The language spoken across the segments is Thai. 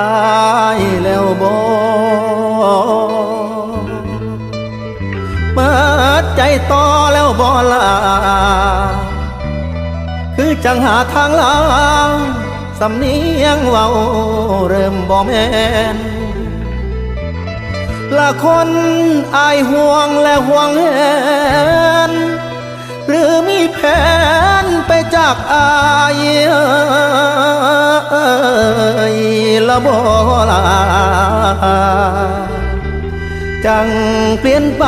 อายแล้วบ่เปิดใจต่อแล้วบ่ลาคือจังหาทางลาสำเนียงเว้าเริ่มบ่แม่นละคนอายห่วงและห่วงแหนหรือมีแผนไปจากอาย จังเปลี่ยนไป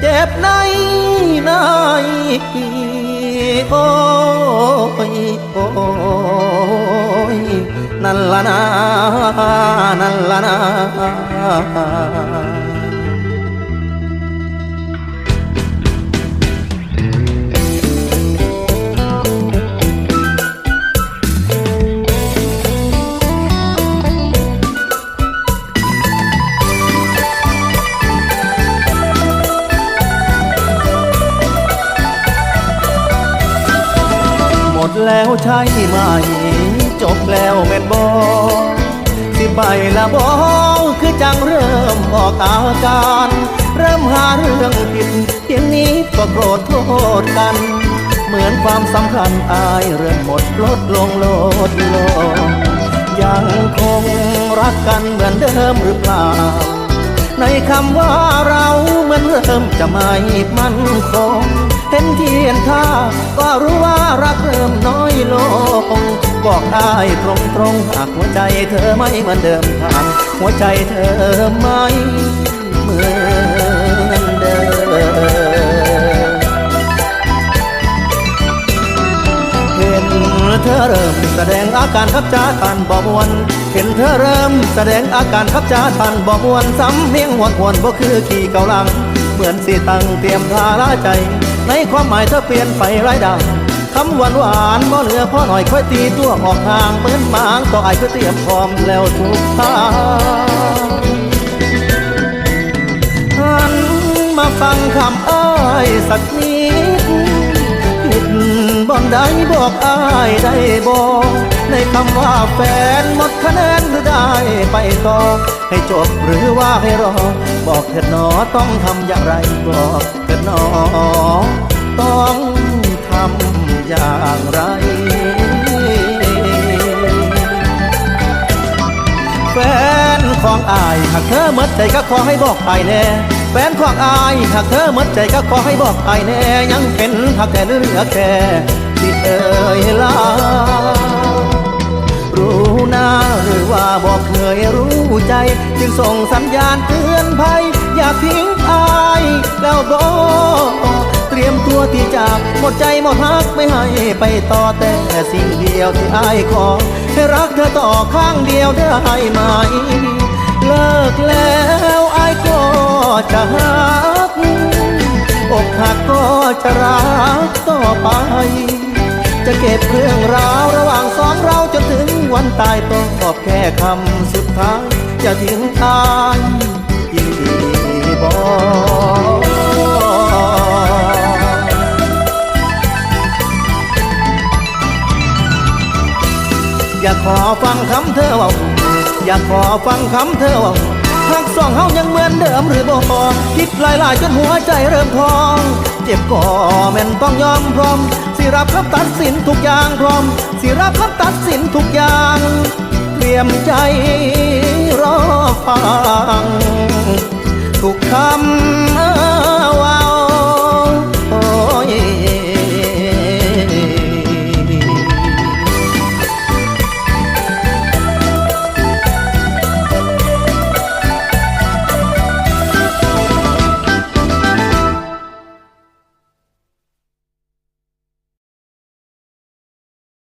เจ็บในในโอ้ยโอ้ยนั่นละนะนั่นละนะ แล้วใช่ไหม จบแล้วแม่นบอสิไปละบอคือจังเริ่มออกอาการ เริ่มหาเรื่องผิดเพียงนี้ก็โกรธโทษกัน เหมือนความสำคัญอายเริ่มหมดลดลงลดลงยังคงรักกันเหมือนเดิมหรือเปล่า ในคำว่าเราเหมือนเริ่มจะไม่มั่นคงเห็นเทียนท่าก็รู้ว่า รักเริ่มน้อยลง บอกได้ตรงตรงหากหัวใจเธอไม่เหมือนเดิมทางหัวใจเธอไม่เหมือนเดิมเห็นเธอเริ่มแสดงอาการขับจ้าทันบ่มวนเห็นเธอเริ่มแสดงอาการขับจ้าทันบ่มวนซ้ำเพียงหวนหวนบ่คือขี่เกาลัง เหมือนสิตั้งเตรียมทาลาใจในความหมายเธอเปลี่ยนไปไร้ดัง คำหวานหวานบ่เหลือพ่อหน่อยค่อยตีตัวออกห่างเหมือนหมางต่อไอ้ก็เตรียมพร้อมแล้วทุกทางหันมาฟังคำอ้ายสักนิดผิดบ่อนใดบอกอ้ายได้บอกในคำว่าแฟนหมดคะแนนหรือได้ไปต่อให้จบหรือว่าให้รอ บอกเถิดหนอต้องทำอย่างไรบอกเถิดหนอต้องทำ อย่างไรแฟนของอายหากเธอหมดใจก็ขอให้บอกอายแน่แฟนของอายหากเธอหมดใจก็ขอให้บอกอายแน่ยังเป็นหักแต่เหลือแค่ที่เอ่ยลารู้หน้าหรือว่าบอกเคยรู้ใจ จึงส่งสัญญาณเตือนภัย อย่าทิ้งอายแล้วก็เตัวที่จะหมดใจหมดฮักไม่ให้ไปต่อแต่สิ่งเดียวที่อายขอให้รักเธอต่อข้างเดียวได้ไหม เลิกแล้วอายก็จะหักอกหักก็จะรักต่อไป จะเก็บเรื่องราวระหว่างสองเราจนถึงวันตายต้องบอกแค่คำสุดท้ายอย่าทิ้งอายอีบอ อยากขอฟังคำเธอว่าอยากขอฟังคำเธอว่าหากสองเฮายังเหมือนเดิมหรือบ่คิดหลายจนหัวใจเริ่มพอง เจ็บก็แม่นต้องยอมพร้อม สิรับคำตัดสินทุกอย่างพร้อม สิรับคำตัดสินทุกอย่าง เตรียมใจรอฟัง